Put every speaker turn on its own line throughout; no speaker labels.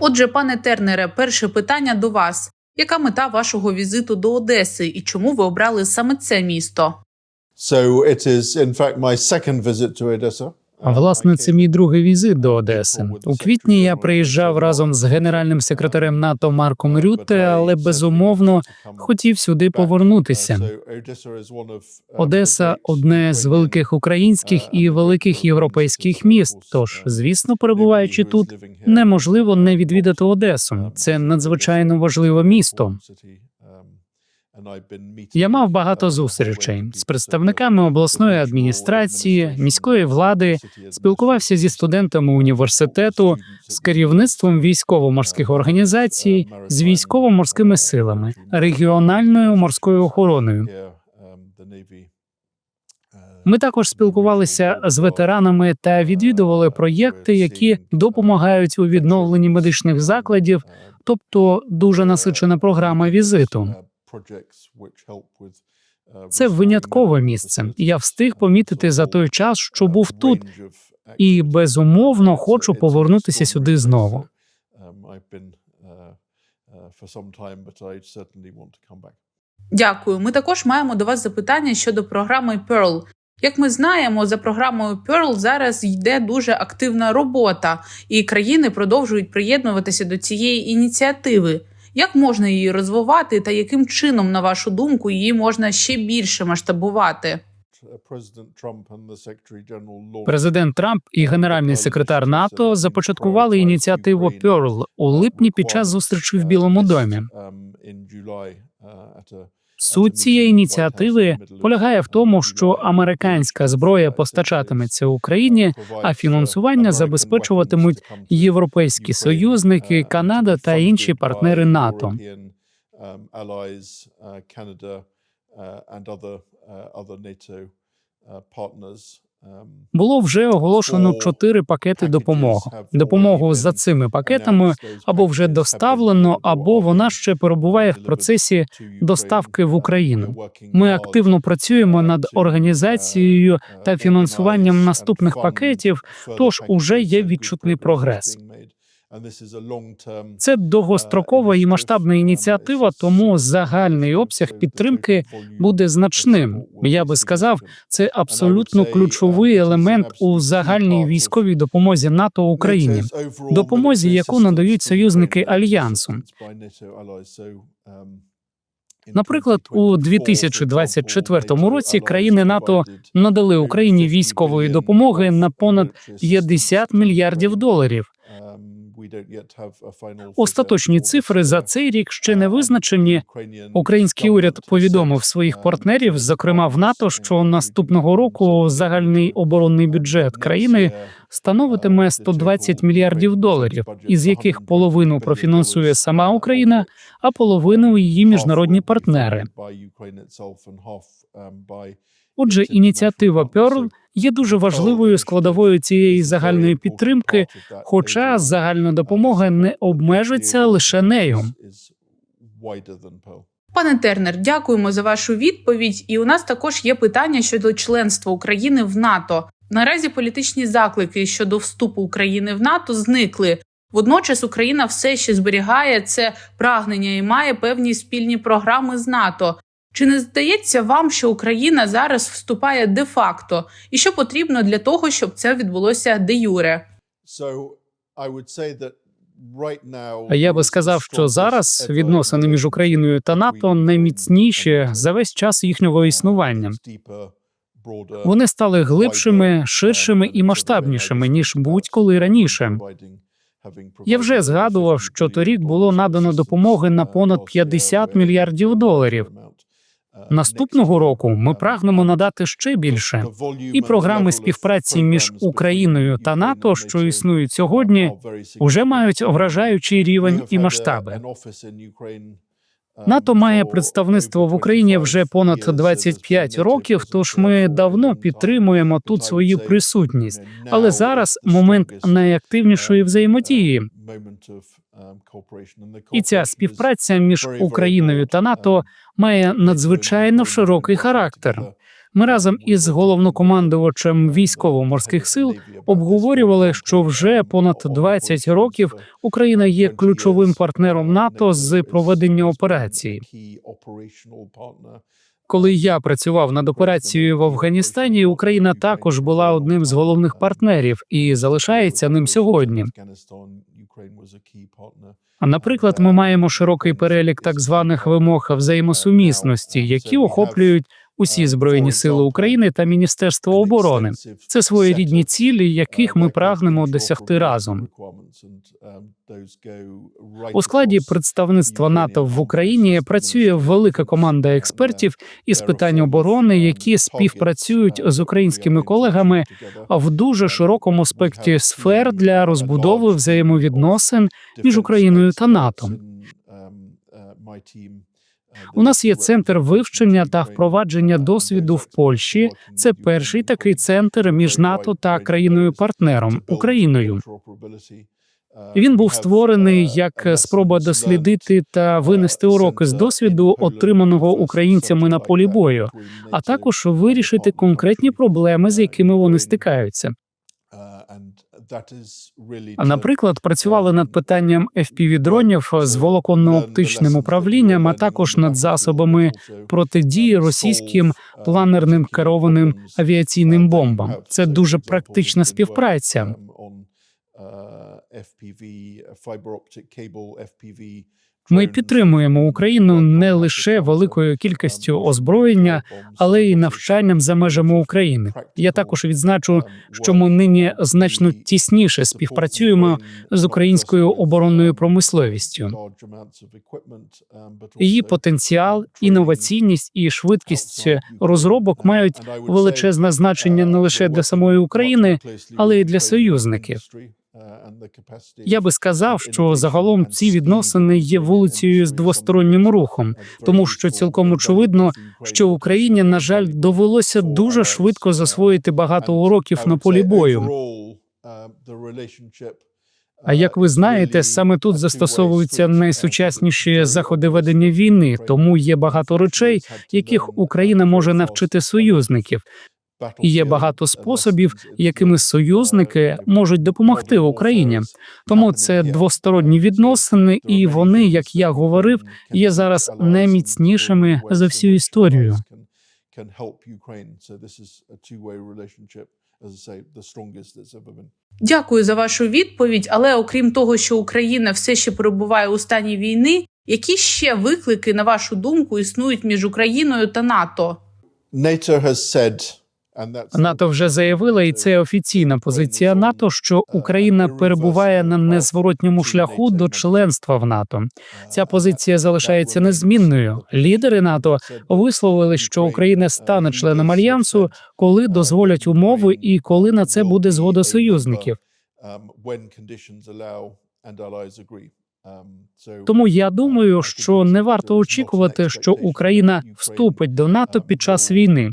Отже, пане Тернере, перше питання до вас: яка мета вашого візиту до Одеси і чому ви обрали саме це місто?
So it is, in fact, my second visit to Odessa.
Власне, це мій другий візит до Одеси. У квітні я приїжджав разом з генеральним секретарем НАТО Марком Рютте, але безумовно хотів сюди повернутися. Одеса одне з великих українських і великих європейських міст. Тож, звісно, перебуваючи тут, неможливо не відвідати Одесу. Це надзвичайно важливе місто. Я мав багато зустрічей з представниками обласної адміністрації, міської влади, спілкувався зі студентами університету, з керівництвом військово-морських організацій, з військово-морськими силами, регіональною морською охороною. Ми також спілкувалися з ветеранами та відвідували проєкти, які допомагають у відновленні медичних закладів, тобто дуже насичена програма візиту. Це виняткове місце. Я встиг помітити за той час, що був тут, і безумовно хочу повернутися сюди знову.
Дякую. Ми також маємо до вас запитання щодо програми Pearl. Як ми знаємо, за програмою Pearl зараз йде дуже активна робота, і країни продовжують приєднуватися до цієї ініціативи. Як можна її розвивати, та яким чином, на вашу думку, її можна ще більше масштабувати?
Президент Трамп і генеральний секретар НАТО започаткували ініціативу Pearl у липні під час зустрічі в Білому домі. Суть цієї ініціативи полягає в тому, що американська зброя постачатиметься Україні, а фінансування забезпечуватимуть європейські союзники, Канада та інші партнери НАТО. Було вже оголошено чотири пакети допомоги. Допомогу за цими пакетами або вже доставлено, або вона ще перебуває в процесі доставки в Україну. Ми активно працюємо над організацією та фінансуванням наступних пакетів. Тож уже є відчутний прогрес. Це довгострокова і масштабна ініціатива, тому загальний обсяг підтримки буде значним. Я би сказав, це абсолютно ключовий елемент у загальній військовій допомозі НАТО Україні, допомозі, яку надають союзники альянсу. Наприклад, у 2024 році країни НАТО надали Україні військової допомоги на понад 50 мільярдів доларів. Остаточні цифри за цей рік ще не визначені. Український уряд повідомив своїх партнерів, зокрема в НАТО, що наступного року загальний оборонний бюджет країни становитиме 120 мільярдів доларів, із яких половину профінансує сама Україна, а половину її міжнародні партнери. Отже, ініціатива Pearl є дуже важливою складовою цієї загальної підтримки, хоча загальна допомога не обмежиться лише нею.
Пане Тернер, дякуємо за вашу відповідь. І у нас також є питання щодо членства України в НАТО. Наразі політичні заклики щодо вступу України в НАТО зникли. Водночас Україна все ще зберігає це прагнення і має певні спільні програми з НАТО. Чи не здається вам, що Україна зараз вступає де-факто, і що потрібно для того, щоб це відбулося де юре?
А я би сказав, що зараз відносини між Україною та НАТО найміцніші за весь час їхнього існування. Вони стали глибшими, ширшими і масштабнішими ніж будь-коли раніше. Я вже згадував, що торік було надано допомоги на понад 50 мільярдів доларів. Наступного року ми прагнемо надати ще більше і програми співпраці між Україною та НАТО, що існують сьогодні, вже мають вражаючий рівень і масштаби. НАТО має представництво в Україні вже понад 25 років. Тож ми давно підтримуємо тут свою присутність. Але зараз момент найактивнішої взаємодії. І ця співпраця між Україною та НАТО має надзвичайно широкий характер. Ми разом із головнокомандувачем військово-морських сил обговорювали, що вже понад 20 років Україна є ключовим партнером НАТО з проведення операції. Коли я працював над операцією в Афганістані, Україна також була одним з головних партнерів і залишається ним сьогодні. А наприклад, ми маємо широкий перелік так званих вимог взаємосумісності, які охоплюють усі збройні сили України та Міністерство оборони. Це своєрідні цілі, яких ми прагнемо досягти разом. У складі представництва НАТО в Україні працює велика команда експертів із питань оборони, які співпрацюють з українськими колегами в дуже широкому спектрі сфер для розбудови взаємовідносин між Україною та НАТО. У нас є центр вивчення та впровадження досвіду в Польщі. Це перший такий центр між НАТО та країною-партнером Україною. Він був створений як спроба дослідити та винести уроки з досвіду, отриманого українцями на полі бою, а також вирішити конкретні проблеми, з якими вони стикаються. А, Наприклад, працювали над питанням FPV-дронів з волоконно-оптичним управлінням, а також над засобами протидії російським планерним керованим авіаційним бомбам. Це дуже практична співпраця. Ми підтримуємо Україну не лише великою кількістю озброєння, але й навчанням за межами України. Я також відзначу, що ми нині значно тісніше співпрацюємо з українською оборонною промисловістю. Її потенціал, інноваційність і швидкість розробок мають величезне значення не лише для самої України, але й для союзників. Я би сказав, що загалом ці відносини є вулицею з двостороннім рухом, тому що цілком очевидно, що Україні, на жаль, довелося дуже швидко засвоїти багато уроків на полі бою. А як ви знаєте, саме тут застосовуються найсучасніші заходи ведення війни, тому є багато речей, яких Україна може навчити союзників. І є багато способів, якими союзники можуть допомогти Україні. Тому це двосторонні відносини, і вони, як я говорив, є зараз найміцнішими за всю історію.
Дякую за вашу відповідь. Але окрім того, що Україна все ще перебуває у стані війни, які ще виклики, на вашу думку, існують між Україною та НАТО?
NATO has said
НАТО вже заявила, і це офіційна позиція НАТО, що Україна перебуває на незворотньому шляху до членства в НАТО. Ця позиція залишається незмінною. Лідери НАТО висловили, що Україна стане членом альянсу, коли дозволять умови і коли на це буде згода союзників. Тому я думаю, що не варто очікувати, що Україна вступить до НАТО під час війни.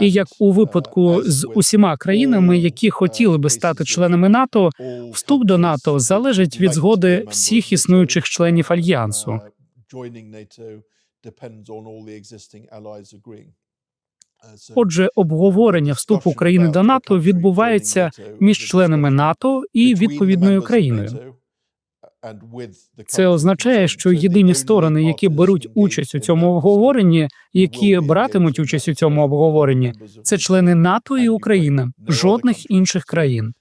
І як у випадку з усіма країнами, які хотіли би стати членами НАТО, вступ до НАТО залежить від згоди всіх існуючих членів альянсу. Отже, обговорення вступу України до НАТО відбувається між членами НАТО і відповідною країною. Це означає, що єдині сторони, які беруть участь у цьому обговоренні, які братимуть участь у цьому обговоренні, це члени НАТО і Україна, жодних інших країн.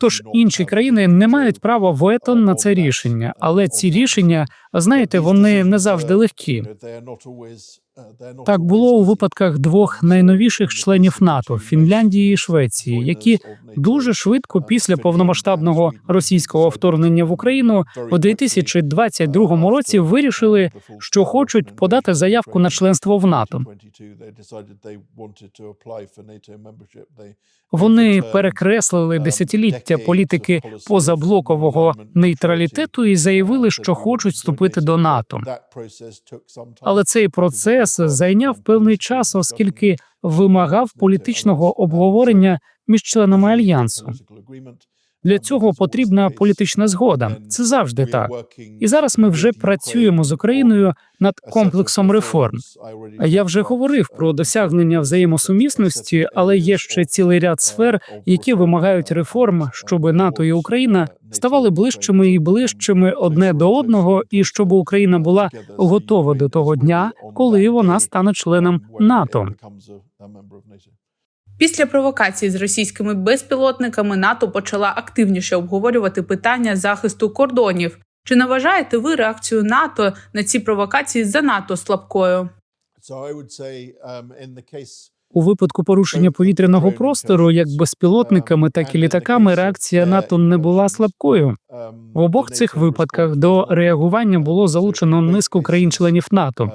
Тож інші країни не мають права вето на це рішення, але ці рішення, знаєте, вони не завжди легкі. Так було у випадках двох найновіших членів НАТО Фінляндії і Швеції, які дуже швидко після повномасштабного російського вторгнення в Україну у 2022 році вирішили, що хочуть подати заявку на членство в НАТО. Вони перекреслили десятиліття політики позаблокового нейтралітету і заявили, що хочуть вступити до НАТО. Але цей процес зайняв певний час, оскільки вимагав політичного обговорення між членами альянсу. Для цього потрібна політична згода. Це завжди так. І зараз ми вже працюємо з Україною над комплексом реформ. Я вже говорив про досягнення взаємосумісності, але є ще цілий ряд сфер, які вимагають реформ, щоб НАТО і Україна ставали ближчими і ближчими одне до одного, і щоб Україна була готова до того дня, коли вона стане членом НАТО.
Після провокації з російськими безпілотниками НАТО почала активніше обговорювати питання захисту кордонів. Чи не вважаєте ви реакцію НАТО на ці провокації занадто слабкою?
У випадку порушення повітряного простору, як безпілотниками, так і літаками, реакція НАТО не була слабкою. В обох цих випадках до реагування було залучено низку країн-членів НАТО.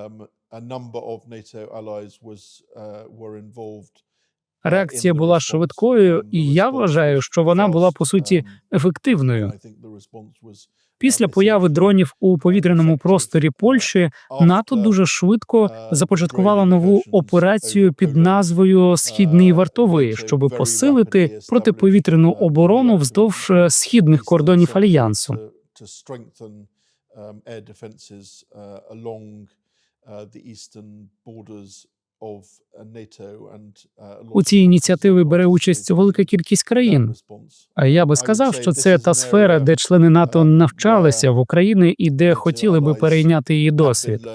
Реакція була швидкою, і я вважаю, що вона була по суті ефективною. Після появи дронів у повітряному просторі Польщі НАТО дуже швидко започаткувала нову операцію під назвою Східний вартовий, щоб посилити протиповітряну оборону вздовж е, східних кордонів альянсу. У цій ініціативі бере участь велика кількість країн. А я би сказав, що це та сфера, де члени НАТО навчалися в Україні і де хотіли би перейняти її досвід.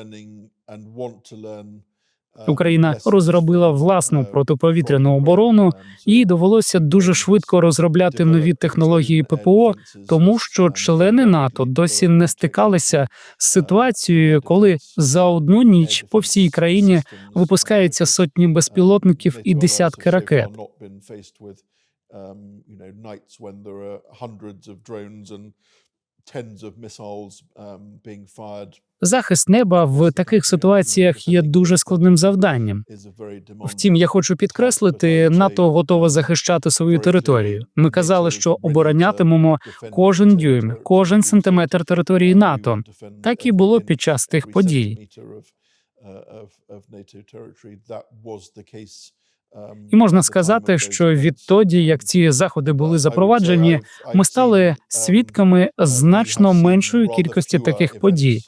Україна розробила власну протиповітряну оборону, їй довелося дуже швидко розробляти нові технології ППО, тому що члени НАТО досі не стикалися з ситуацією, коли за одну ніч по всій країні випускаються сотні безпілотників і десятки ракет. Захист неба в таких ситуаціях є дуже складним завданням. Втім, я хочу підкреслити, НАТО готова захищати свою територію. Ми казали, що оборонятимемо кожен дюйм, кожен сантиметр території НАТО. Так і було під час тих подій. І можна сказати, що відтоді, як ці заходи були запроваджені, ми стали свідками значно меншої кількості таких подій.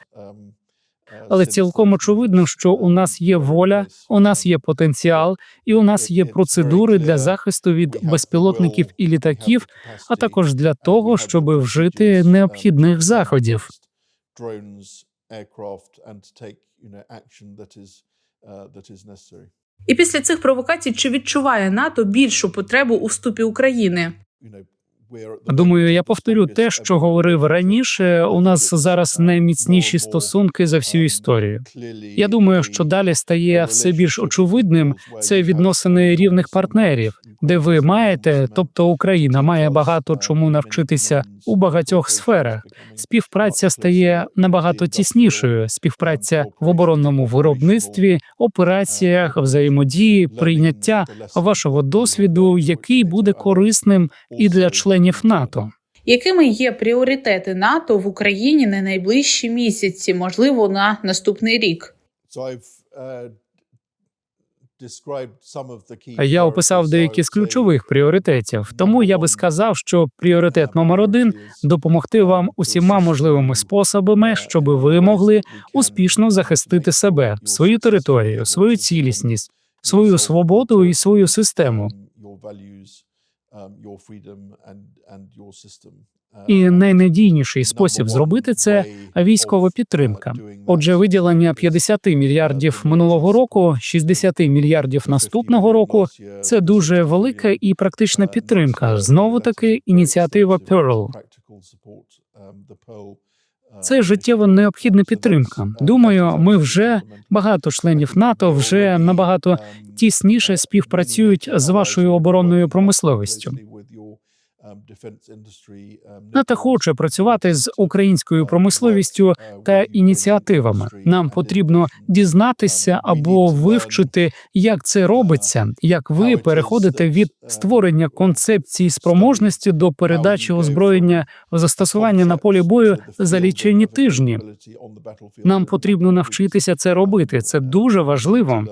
Але цілком очевидно, що у нас є воля, у нас є потенціал, і у нас є процедури для захисту від безпілотників і літаків, а також для того, щоб вжити необхідних заходів.
І після цих провокацій чи відчуває НАТО більшу потребу у вступі України?
Думаю, я повторю те, що говорив раніше. У нас зараз найміцніші стосунки за всю історію. Я думаю, що далі стає все більш очевидним це відносини рівних партнерів, де ви маєте, тобто Україна має багато чому навчитися у багатьох сферах. Співпраця стає набагато тіснішою. Співпраця в оборонному виробництві, операціях, взаємодії, прийняття вашого досвіду, який буде корисним і для членів НАТО.
Якими є пріоритети НАТО в Україні на найближчі місяці, можливо, на наступний рік?
Я описав деякі з ключових пріоритетів. Тому я би сказав, що пріоритет номер один допомогти вам усіма можливими способами, щоб ви могли успішно захистити себе, свою територію, свою цілісність, свою свободу і свою систему. І найнадійніший спосіб зробити це військова підтримка. Отже, виділення 50 мільярдів минулого року, 60 мільярдів наступного року це дуже велика і практична підтримка. Знову таки ініціатива Pearl. Це життєво необхідна підтримка. Думаю, ми вже багато членів НАТО вже набагато тісніше співпрацюють з вашою оборонною промисловістю. НАТО хоче працювати з українською промисловістю та ініціативами. Нам потрібно дізнатися або вивчити, як це робиться, як ви переходите від створення концепції спроможності до передачі озброєння в застосування на полі бою за лічені тижні. Нам потрібно навчитися це робити. Це дуже важливо.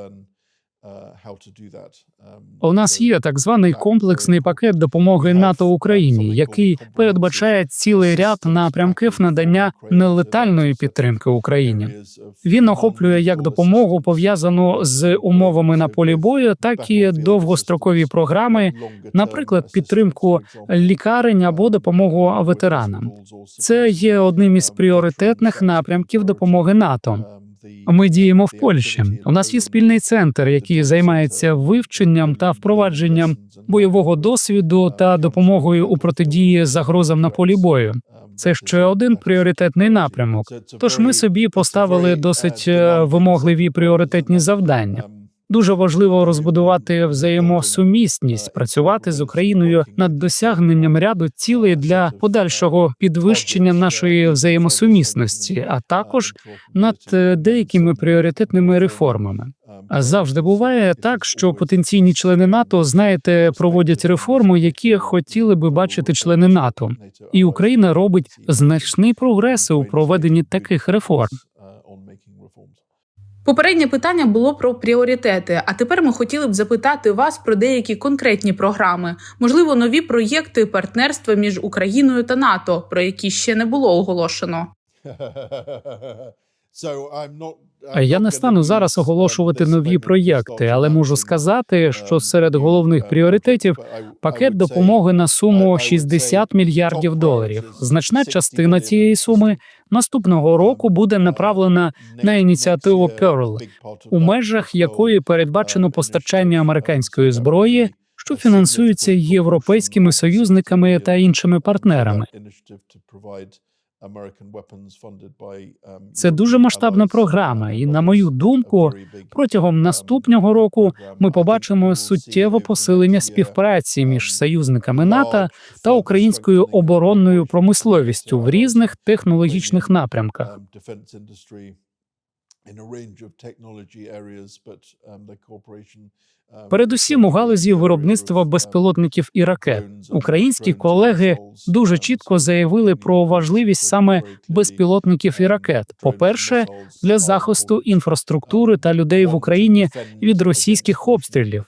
У нас є так званий комплексний пакет допомоги НАТО Україні, який передбачає цілий ряд напрямків надання нелетальної підтримки Україні. Він охоплює як допомогу пов'язану з умовами на полі бою, так і довгострокові програми, наприклад, підтримку лікарень або допомогу ветеранам. Це є одним із пріоритетних напрямків допомоги НАТО. Ми діємо в Польщі. У нас є спільний центр, який займається вивченням та впровадженням бойового досвіду та допомогою у протидії загрозам на полі бою. Це ще один пріоритетний напрямок. Тож ми собі поставили досить е, вимогливі пріоритетні завдання. Дуже важливо розбудувати взаємосумісність, працювати з Україною над досягненням ряду цілей для подальшого підвищення нашої взаємосумісності, а також над е, деякими пріоритетними реформами. А завжди буває так, що потенційні члени НАТО, знаєте, проводять реформи, які хотіли би бачити члени НАТО, і Україна робить значний прогрес у проведенні таких реформ.
Попереднє питання було про пріоритети. А тепер ми хотіли б запитати вас про деякі конкретні програми, можливо, нові проєкти партнерства між Україною та НАТО, про які ще не було оголошено.
Я не стану зараз оголошувати нові проєкти, але можу сказати, що серед головних пріоритетів пакет допомоги на суму 60 мільярдів доларів. Значна частина цієї суми наступного року буде направлена на ініціативу Pearl, у межах якої передбачено постачання американської зброї, що фінансується європейськими союзниками та іншими партнерами. Це дуже масштабна програма, і на мою думку, протягом наступного року ми побачимо суттєве посилення співпраці між союзниками НАТО та українською оборонною промисловістю в різних технологічних напрямках. Передусім у галузі виробництва безпілотників і ракет українські колеги дуже чітко заявили про важливість саме безпілотників і ракет. По перше, для захисту інфраструктури та людей в Україні від російських обстрілів.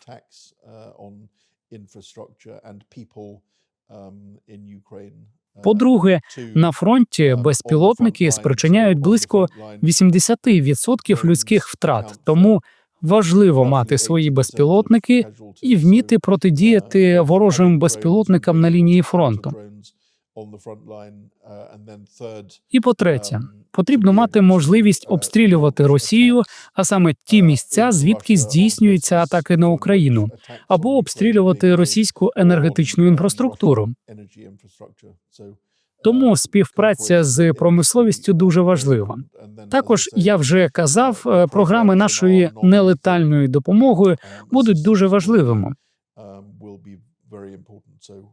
По-друге, на фронті безпілотники спричиняють близько 80% людських втрат. Тому важливо мати свої безпілотники і вміти протидіяти ворожим безпілотникам на лінії фронту. І по-третє, потрібно мати можливість обстрілювати Росію, а саме ті місця, звідки здійснюються атаки на Україну, або обстрілювати російську енергетичну інфраструктуру. Тому співпраця з промисловістю дуже важлива. Також я вже казав, е, програми нашої нелетальної допомоги будуть дуже важливими.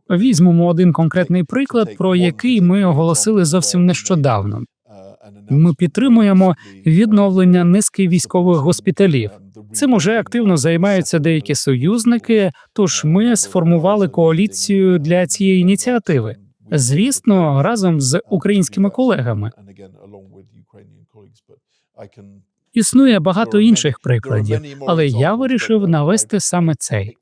Візьмемо один конкретний приклад, про який ми оголосили зовсім нещодавно. Ми підтримуємо відновлення низки військових госпіталів. Цим уже активно займаються деякі союзники. Тож ми сформували коаліцію для цієї ініціативи. Звісно, разом з українськими колегами. Існує багато інших прикладів, але я вирішив навести саме цей.